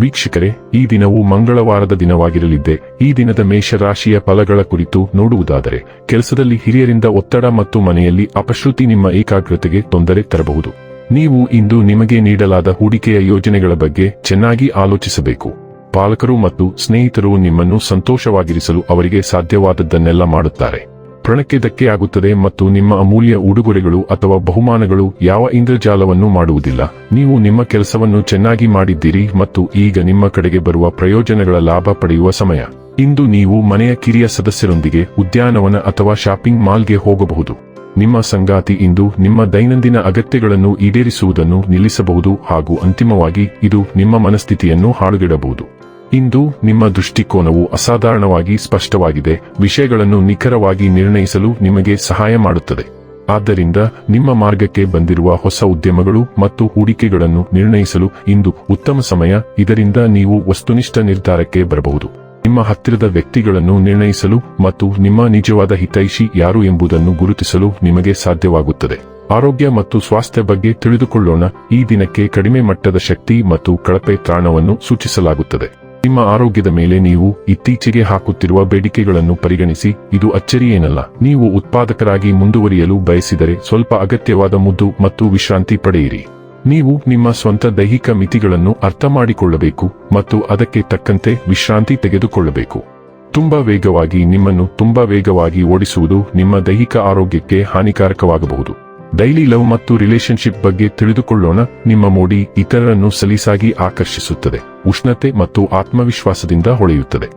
ವೀಕ್ಷಕರೇ, ಈ ದಿನವು ಮಂಗಳವಾರದ ದಿನವಾಗಿರಲಿದ್ದೆ. ಈ ದಿನದ ಮೇಷರಾಶಿಯ ಫಲಗಳ ಕುರಿತು ನೋಡುವುದಾದರೆ, ಕೆಲಸದಲ್ಲಿ ಹಿರಿಯರಿಂದ ಒತ್ತಡ ಮತ್ತು ಮನೆಯಲ್ಲಿ ಅಪಶ್ರುತಿ ನಿಮ್ಮ ಏಕಾಗ್ರತೆಗೆ ತೊಂದರೆ ತರಬಹುದು. ನೀವು ಇಂದು ನಿಮಗೆ ನೀಡಲಾದ ಹೂಡಿಕೆಯ ಯೋಜನೆಗಳ ಬಗ್ಗೆ ಚೆನ್ನಾಗಿ ಆಲೋಚಿಸಬೇಕು. ಪಾಲಕರು ಮತ್ತು ಸ್ನೇಹಿತರು ನಿಮ್ಮನ್ನು ಸಂತೋಷವಾಗಿರಿಸಲು ಅವರಿಗೆ ಸಾಧ್ಯವಾದದ್ದನ್ನೆಲ್ಲ ಮಾಡುತ್ತಾರೆ. ಪ್ರಣಕ್ಕೆ ಧಕ್ಕೆಯಾಗುತ್ತದೆ ಮತ್ತು ನಿಮ್ಮ ಅಮೂಲ್ಯ ಉಡುಗೊರೆಗಳು ಅಥವಾ ಬಹುಮಾನಗಳು ಯಾವ ಇಂದ್ರಜಾಲವನ್ನು ಮಾಡುವುದಿಲ್ಲ. ನೀವು ನಿಮ್ಮ ಕೆಲಸವನ್ನು ಚೆನ್ನಾಗಿ ಮಾಡಿದ್ದೀರಿ ಮತ್ತು ಈಗ ನಿಮ್ಮ ಕಡೆಗೆ ಬರುವ ಪ್ರಯೋಜನಗಳ ಲಾಭ ಪಡೆಯುವ ಸಮಯ. ಇಂದು ನೀವು ಮನೆಯ ಕಿರಿಯ ಸದಸ್ಯರೊಂದಿಗೆ ಉದ್ಯಾನವನ ಅಥವಾ ಶಾಪಿಂಗ್ ಮಾಲ್ಗೆ ಹೋಗಬಹುದು. ನಿಮ್ಮ ಸಂಗಾತಿ ಇಂದು ನಿಮ್ಮ ದೈನಂದಿನ ಅಗತ್ಯಗಳನ್ನು ಈಡೇರಿಸುವುದನ್ನು ನಿಲ್ಲಿಸಬಹುದು ಹಾಗೂ ಅಂತಿಮವಾಗಿ ಇದು ನಿಮ್ಮ ಮನಸ್ಥಿತಿಯನ್ನು ಹಾಳುಗೆಡಬಹುದು. ಇಂದು ನಿಮ್ಮ ದೃಷ್ಟಿಕೋನವು ಅಸಾಧಾರಣವಾಗಿ ಸ್ಪಷ್ಟವಾಗಿದೆ. ವಿಷಯಗಳನ್ನು ನಿಖರವಾಗಿ ನಿರ್ಣಯಿಸಲು ನಿಮಗೆ ಸಹಾಯ ಮಾಡುತ್ತದೆ. ಆದ್ದರಿಂದ ನಿಮ್ಮ ಮಾರ್ಗಕ್ಕೆ ಬಂದಿರುವ ಹೊಸ ಉದ್ಯಮಗಳು ಮತ್ತು ಹೂಡಿಕೆಗಳನ್ನು ನಿರ್ಣಯಿಸಲು ಇಂದು ಉತ್ತಮ ಸಮಯ. ಇದರಿಂದ ನೀವು ವಸ್ತುನಿಷ್ಠ ನಿರ್ಧಾರಕ್ಕೆ ಬರಬಹುದು. ನಿಮ್ಮ ಹತ್ತಿರದ ವ್ಯಕ್ತಿಗಳನ್ನು ನಿರ್ಣಯಿಸಲು ಮತ್ತು ನಿಮ್ಮ ನಿಜವಾದ ಹಿತೈಷಿ ಯಾರು ಎಂಬುದನ್ನು ಗುರುತಿಸಲು ನಿಮಗೆ ಸಾಧ್ಯವಾಗುತ್ತದೆ. ಆರೋಗ್ಯ ಮತ್ತು ಸ್ವಾಸ್ಥ್ಯ ಬಗ್ಗೆ ತಿಳಿದುಕೊಳ್ಳೋಣ. ಈ ದಿನಕ್ಕೆ ಕಡಿಮೆ ಮಟ್ಟದ ಶಕ್ತಿ ಮತ್ತು ಕಳಪೆ ತಾಣವನ್ನು ಸೂಚಿಸಲಾಗುತ್ತದೆ. ನಿಮ್ಮ ಆರೋಗ್ಯದ ಮೇಲೆ ನೀವು ಇತ್ತೀಚೆಗೆ ಹಾಕುತ್ತಿರುವ ಬೇಡಿಕೆಗಳನ್ನು ಪರಿಗಣಿಸಿ, ಇದು ಅಚ್ಚರಿಯೇನಲ್ಲ. ನೀವು ಉತ್ಪಾದಕರಾಗಿ ಮುಂದುವರಿಯಲು ಬಯಸಿದರೆ ಸ್ವಲ್ಪ ಅಗತ್ಯವಾದ ಮುದ್ದು ಮತ್ತು ವಿಶ್ರಾಂತಿ ಪಡೆಯಿರಿ. ನೀವು ನಿಮ್ಮ ಸ್ವಂತ ದೈಹಿಕ ಮಿತಿಗಳನ್ನು ಅರ್ಥ ಮಾಡಿಕೊಳ್ಳಬೇಕು ಮತ್ತು ಅದಕ್ಕೆ ತಕ್ಕಂತೆ ವಿಶ್ರಾಂತಿ ತೆಗೆದುಕೊಳ್ಳಬೇಕು. ತುಂಬಾ ವೇಗವಾಗಿ ನಿಮ್ಮನ್ನು ತುಂಬಾ ವೇಗವಾಗಿ ಓಡಿಸುವುದು ನಿಮ್ಮ ದೈಹಿಕ ಆರೋಗ್ಯಕ್ಕೆ ಹಾನಿಕಾರಕವಾಗಬಹುದು. ಡೈಲಿ ಲವ್ ಮತ್ತು ರಿಲೇಶನ್ಶಿಪ್ ಬಗ್ಗೆ ತಿಳಿದುಕೊಳ್ಳೋಣ. ನಿಮ್ಮ ಮೋಡಿ ಇತರರನ್ನು ಸಲೀಸಾಗಿ ಆಕರ್ಷಿಸುತ್ತದೆ. ಉಷ್ಣತೆ ಮತ್ತು ಆತ್ಮವಿಶ್ವಾಸದಿಂದ ಹೊಳೆಯುತ್ತದೆ.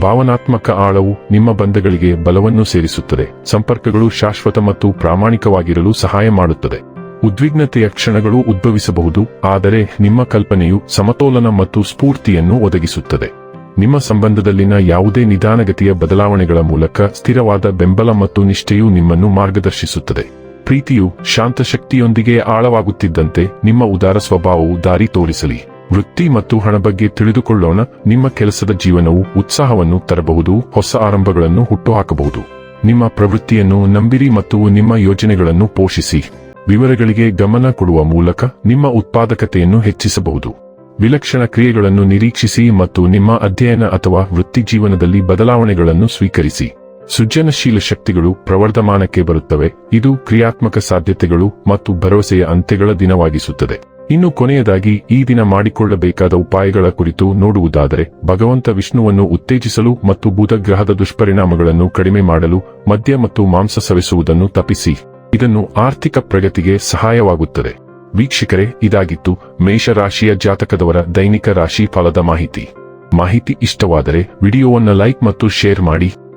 ಭಾವನಾತ್ಮಕ ಆಳವು ನಿಮ್ಮ ಬಂಧಗಳಿಗೆ ಬಲವನ್ನು ಸೇರಿಸುತ್ತದೆ. ಸಂಪರ್ಕಗಳು ಶಾಶ್ವತ ಮತ್ತು ಪ್ರಾಮಾಣಿಕವಾಗಿರಲು ಸಹಾಯ ಮಾಡುತ್ತದೆ. ಉದ್ವಿಗ್ನತೆಯ ಕ್ಷಣಗಳು ಉದ್ಭವಿಸಬಹುದು, ಆದರೆ ನಿಮ್ಮ ಕಲ್ಪನೆಯು ಸಮತೋಲನ ಮತ್ತು ಸ್ಫೂರ್ತಿಯನ್ನು ಒದಗಿಸುತ್ತದೆ. ನಿಮ್ಮ ಸಂಬಂಧದಲ್ಲಿನ ಯಾವುದೇ ನಿಧಾನಗತಿಯ ಬದಲಾವಣೆಗಳ ಮೂಲಕ ಸ್ಥಿರವಾದ ಬೆಂಬಲ ಮತ್ತು ನಿಷ್ಠೆಯು ನಿಮ್ಮನ್ನು ಮಾರ್ಗದರ್ಶಿಸುತ್ತದೆ. ಪ್ರೀತಿಯು ಶಾಂತಶಕ್ತಿಯೊಂದಿಗೆ ಆಳವಾಗುತ್ತಿದ್ದಂತೆ ನಿಮ್ಮ ಉದಾರ ಸ್ವಭಾವವು ದಾರಿ ತೋರಿಸಲಿ. ವೃತ್ತಿ ಮತ್ತು ಹಣ ಬಗ್ಗೆ ತಿಳಿದುಕೊಳ್ಳೋಣ. ನಿಮ್ಮ ಕೆಲಸದ ಜೀವನವು ಉತ್ಸಾಹವನ್ನು ತರಬಹುದು, ಹೊಸ ಆರಂಭಗಳನ್ನು ಹುಟ್ಟುಹಾಕಬಹುದು. ನಿಮ್ಮ ಪ್ರವೃತ್ತಿಯನ್ನು ನಂಬಿರಿ ಮತ್ತು ನಿಮ್ಮ ಯೋಜನೆಗಳನ್ನು ಪೋಷಿಸಿ. ವಿವರಗಳಿಗೆ ಗಮನ ಕೊಡುವ ಮೂಲಕ ನಿಮ್ಮ ಉತ್ಪಾದಕತೆಯನ್ನು ಹೆಚ್ಚಿಸಬಹುದು. ವಿಲಕ್ಷಣ ಕ್ರಿಯೆಗಳನ್ನು ನಿರೀಕ್ಷಿಸಿ ಮತ್ತು ನಿಮ್ಮ ಅಧ್ಯಯನ ಅಥವಾ ವೃತ್ತಿ ಜೀವನದಲ್ಲಿ ಬದಲಾವಣೆಗಳನ್ನು ಸ್ವೀಕರಿಸಿ. ಸೃಜನಶೀಲ ಶಕ್ತಿಗಳು ಪ್ರವರ್ಧಮಾನಕ್ಕೆ ಬರುತ್ತವೆ. ಇದು ಕ್ರಿಯಾತ್ಮಕ ಸಾಧ್ಯತೆಗಳು ಮತ್ತು ಭರವಸೆಯ ಅಂತ್ಯಗಳ ದಿನವಾಗಿಸುತ್ತದೆ. ಇನ್ನು ಕೊನೆಯದಾಗಿ, ಈ ದಿನ ಮಾಡಿಕೊಳ್ಳಬೇಕಾದ ಉಪಾಯಗಳ ಕುರಿತು ನೋಡುವುದಾದರೆ, ಭಗವಂತ ವಿಷ್ಣುವನ್ನು ಉತ್ತೇಜಿಸಲು ಮತ್ತು ಬುಧ ಗ್ರಹದ ದುಷ್ಪರಿಣಾಮಗಳನ್ನು ಕಡಿಮೆ ಮಾಡಲು, ಮದ್ಯ ಮತ್ತು ಮಾಂಸ ಸವಿಸುವುದನ್ನು ತಪ್ಪಿಸಿ. ಇದನ್ನು ಆರ್ಥಿಕ ಪ್ರಗತಿಗೆ ಸಹಾಯವಾಗುತ್ತದೆ. ವೀಕ್ಷಕರೇ, ಇದಾಗಿತ್ತು ಮೇಷರಾಶಿಯ ಜಾತಕದವರ ದೈನಿಕ ರಾಶಿ ಫಲದ ಮಾಹಿತಿ. ಮಾಹಿತಿ ಇಷ್ಟವಾದರೆ, ವಿಡಿಯೋವನ್ನು ಲೈಕ್ ಮತ್ತು ಶೇರ್ ಮಾಡಿ.